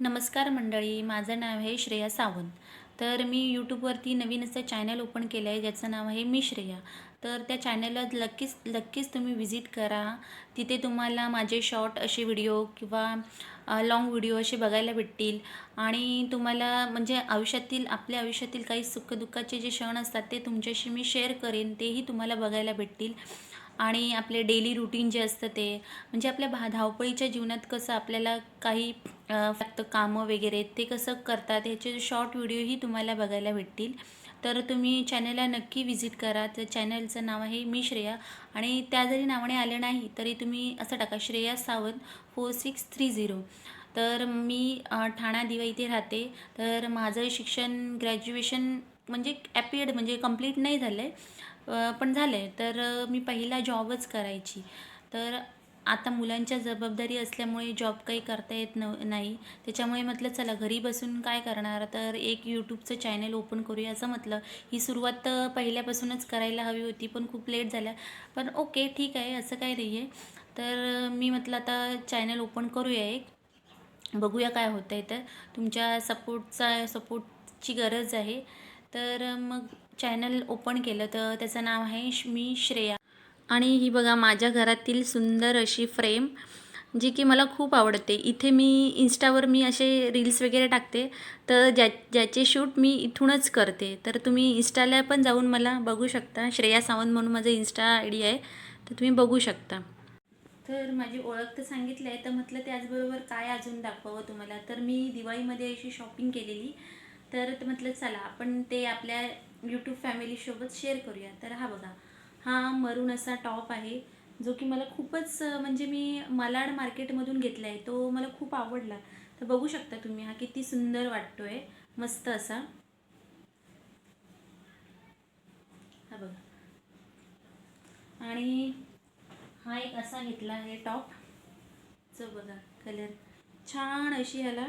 नमस्कार मंडळी माझं नाव आहे श्रेया सावंत. तर मी यूट्यूबवरती नवीन असं चॅनल ओपन केलं आहे ज्याचं नाव आहे मी श्रेया. तर त्या चॅनलला नक्कीच नक्कीच तुम्ही व्हिजिट करा. तिथे तुम्हाला माझे शॉर्ट असे व्हिडिओ किंवा लाँग व्हिडिओ असे बघायला भेटतील. आणि तुम्हाला म्हणजे आयुष्यातील आपल्या आयुष्यातील काही सुखदुःखाचे जे क्षण असतात ते तुमच्याशी मी शेअर करेन तेही तुम्हाला बघायला भेटतील. आणि आपले डेली रुटीन जे असतं ते म्हणजे आपल्या भा धावपळीच्या जीवनात कसं आपल्याला काही फक्त कामं वगैरे ते कसं करतात ह्याचे शॉर्ट व्हिडिओही तुम्हाला बघायला भेटतील. तर तुम्ही चॅनलला नक्की व्हिजिट करा. तर चॅनलचं नाव आहे मी श्रेया. आणि त्या जरी नावाने आले नाही तरी तुम्ही असं टाका Shreya Sawant four six three zero तर मी ठाणा दिवा इथे राहते. तर माझं शिक्षण ग्रॅज्युएशन म्हणजे ॲपियड म्हणजे कंप्लीट नाही झालं आहे पण झालं आहे तर मी पहिला जॉबच करायची. तर आता मुलांच्या जबाबदारी असल्यामुळे जॉब काही करता येत नव नाही. त्याच्यामुळे म्हटलं चला घरी बसून काय करणार? तर एक यूट्यूबचं चॅनल ओपन करूया असं म्हटलं. ही सुरुवात तर पहिल्यापासूनच करायला हवी होती पण खूप लेट झाल्या. पण ओके ठीक आहे असं काही नाही आहे तर मी म्हटलं आता चॅनल ओपन करूया एक. बघूया काय होतं आहे तर. तुमच्या सपोर्टचा सपोर्टची गरज आहे. तर मग चॅनल ओपन केलं तर त्याचं नाव आहे श- मी श्रेया. आणि ही बघा माझ्या घरातील सुंदर अशी फ्रेम जी की मला खूप आवडते. इथे मी इन्स्टावर मी असे रील्स वगैरे टाकते. तर ज्या ज्याचे शूट मी इथूनच करते. तर तुम्ही इन्स्टाला पण जाऊन मला बघू शकता. श्रेया सावंत म्हणून माझं इन्स्टा आय डी आहे. तर तुम्ही बघू शकता. तर माझी ओळख तर सांगितली आहे. तर म्हटलं त्याचबरोबर काय अजून दाखवावं तुम्हाला? तर मी दिवाळीमध्ये अशी शॉपिंग केलेली. तर म्हटलं चला आपण ते आपल्या यूट्यूब फॅमिलीसोबत शेअर करूया. तर हा बघा हा मरून असा टॉप आहे जो की मला खूपच म्हणजे मी मालाड मार्केटमधून घेतला आहे तो मला खूप आवडला. तर बघू शकता तुम्ही हा किती सुंदर वाटतोय मस्त असा. हा बघा. आणि हा एक असा घेतला आहे टॉप जो बघा कलर छान अशी ह्याला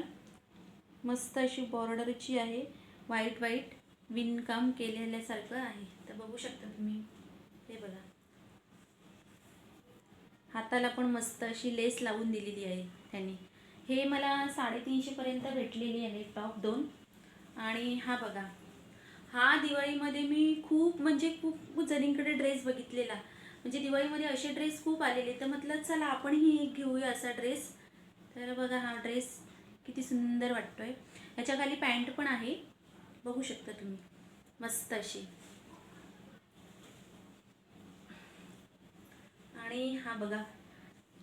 मस्त अशी बॉर्डरची आहे. व्हाईट व्हाईट विणकाम केलेल्यासारखं आहे. तर बघू शकता तुम्ही. हे बघा. हाताला पण मस्त अशी लेस लावून दिलेली आहे त्यांनी. हे मला साडेतीनशेपर्यंत भेटलेली आहे टॉप दोन. आणि हा बघा. हा दिवाळीमध्ये मी खूप म्हणजे खूप जणींकडे ड्रेस बघितलेला. म्हणजे दिवाळीमध्ये असे ड्रेस खूप आलेले तर म्हटलं चला आपणही एक घेऊया असा ड्रेस तर बघा हा ड्रेस किती सुंदर वाटतोय. याच्या खाली पॅन्ट पण आहे. बघू शकता तुम्ही. मस्त अशी. आणि हा बघा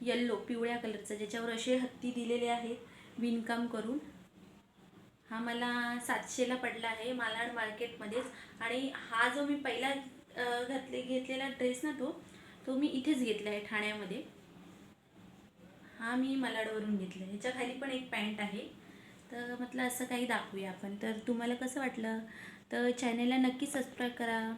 येल्लो पिवळ्या कलरचा ज्याच्यावर असे हत्ती दिलेले आहेत विणकाम करून. हा मला सातशेला पडला आहे मालाड मार्केटमध्येच. आणि हा जो मी पहिला घातले घेतलेला ड्रेस ना तो तो मी इथेच घेतला आहे ठाण्यामध्ये. हा मी मलाडवरून घेतला. ह्याच्या खाली पण एक पॅन्ट आहे. तर म्हटलं असं काही दाखवूया आपण. तर तुम्हाला कसं वाटलं? तर चॅनलला नक्की सबस्क्राईब करा.